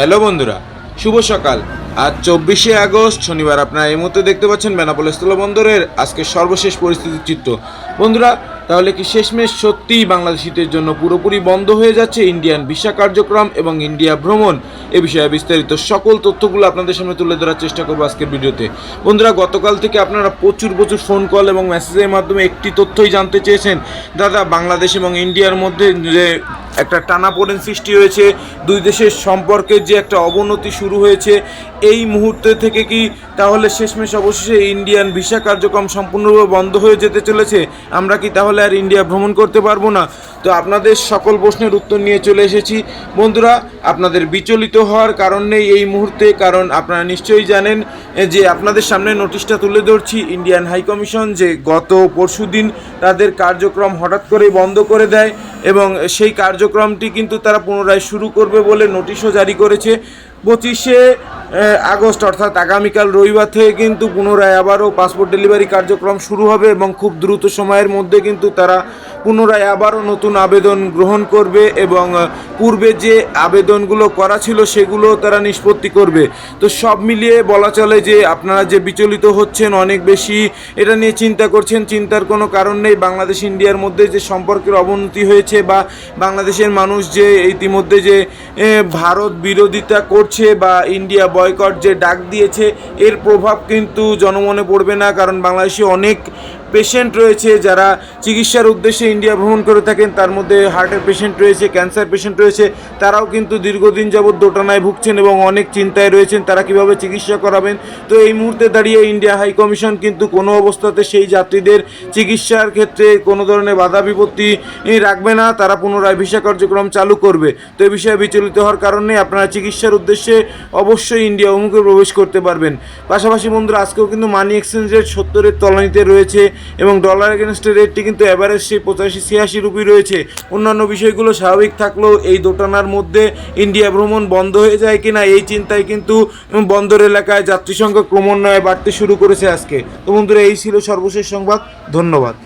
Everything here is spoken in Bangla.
হ্যালো বন্ধুরা, শুভ সকাল। আজ চব্বিশে আগস্ট, শনিবার আপনারা এই মুহূর্তে দেখতে পাচ্ছেন বেনাপোল স্থলবন্দরের আজকে সর্বশেষ পরিস্থিতির চিত্র। বন্ধুরা, তাহলে কি শেষমেশ সত্যিই বাংলাদেশিদের জন্য পুরোপুরি বন্ধ হয়ে যাচ্ছে ইন্ডিয়ান ভিসা কার্যক্রম এবং ইন্ডিয়া ভ্রমণ? এ বিষয়ে বিস্তারিত সকল তথ্যগুলো আপনাদের সামনে তুলে ধরার চেষ্টা করব আজকের ভিডিওতে। বন্ধুরা, গতকাল থেকে আপনারা প্রচুর প্রচুর ফোন কল এবং মেসেজের মাধ্যমে একটি তথ্যই জানতে চেয়েছেন। দাদা, বাংলাদেশ এবং ইন্ডিয়ার মধ্যে যে একটা টানাপোড়েন সৃষ্টি হয়েছে। দুই দেশের সম্পর্কের যে একটা অবনতি শুরু হয়েছে, এই মুহূর্তে থেকে কি তাহলে শেষমেশ অবশেষে ইন্ডিয়ান ভিসা কার্যক্রম সম্পূর্ণভাবে বন্ধ হয়ে যেতে চলেছে? আমরা কি তাহলে আর ইন্ডিয়া ভ্রমণ করতে পারব না? তো আপনাদের সকল প্রশ্নের উত্তর নিয়ে চলে এসেছি। বন্ধুরা, আপনাদের বিচলিত হওয়ার কারণ নেই এই মুহূর্তে, কারণ আপনারা নিশ্চয়ই জানেন যে আপনাদের সামনে নোটিশটা তুলে ধরছি ইন্ডিয়ান হাইকমিশন যে গত পরশুদিন তাদের কার্যক্রম হঠাৎ করেই বন্ধ করে দেয়। এবং সেই কার্যক্রমটি কিন্তু তারা পুনরায় শুরু করবে বলে নোটিশও জারি করেছে। পঁচিশে আগস্ট, অর্থাৎ আগামীকাল রবিবার থেকে কিন্তু পুনরায় আবারও পাসপোর্ট ডেলিভারি কার্যক্রম শুরু হবে এবং খুব দ্রুত সময়ের মধ্যে কিন্তু তারা পুনরায় আবারও নতুন আবেদন গ্রহণ করবে এবং পূর্বে যে আবেদনগুলো করা ছিল সেগুলো তারা নিষ্পত্তি করবে। তো সব মিলিয়ে বলা চলে যে আপনারা যে বিচলিত হচ্ছেন, অনেক বেশি এটা নিয়ে চিন্তা করছেন, চিন্তার কোনো কারণ নেই। বাংলাদেশ, ইন্ডিয়ার মধ্যে যে সম্পর্কের অবনতি হয়েছে বা বাংলাদেশের মানুষ যে ইতিমধ্যে যে ভারত বিরোধিতা করছে বা ইন্ডিয়া বয়কট যে ডাক দিয়েছে এর প্রভাব কিন্তু জনমনে পড়বে না কারণ বাংলাদেশে অনেক পেশেন্ট রয়েছে, যারা চিকিৎসার উদ্দেশ্যে ইন্ডিয়া ভ্রমণ করে থাকেন, তার মধ্যে হার্টের পেশেন্ট রয়েছে ক্যান্সার পেশেন্ট রয়েছে, তারাও কিন্তু দীর্ঘদিন যাবৎ দোটানায় ভুগছেন এবং অনেক চিন্তায় রয়েছেন, তারা কীভাবে চিকিৎসা করাবেন? তো এই মুহূর্তে দাঁড়িয়ে ইন্ডিয়া হাই কমিশন কিন্তু কোনো অবস্থাতে সেই যাত্রীদের চিকিৎসার ক্ষেত্রে কোনো ধরনের বাধা বিপত্তি রাখবে না, তারা পুনরায় ভিসা কার্যক্রম চালু করবে। তো এই বিষয়ে বিচলিত হওয়ার কারণে আপনারা চিকিৎসার উদ্দেশ্যে অবশ্যই ইন্ডিয়া অমুকে প্রবেশ করতে পারবেন। পাশাপাশি বন্ধুরা, আজকেও কিন্তু মানি এক্সচেঞ্জ রেট সত্তরের তলানিতে রয়েছে এবং ডলার এগেনস্টের রেটটি কিন্তু অ্যাভারেজ সেই পঁচাশি, ছিয়াশি রুপি রয়েছে। অন্যান্য বিষয়গুলো স্বাভাবিক থাকলেও এই দোটানার মধ্যে ইন্ডিয়া ভ্রমণ বন্ধ হয়ে যায় কিনা এই চিন্তায় কিন্তু বন্দর এলাকায় যাত্রী সংখ্যা ক্রমান্বয়ে বাড়তে শুরু করেছে আজকে। তো বন্ধুরা, এই ছিল সর্বশেষ সংবাদ। ধন্যবাদ।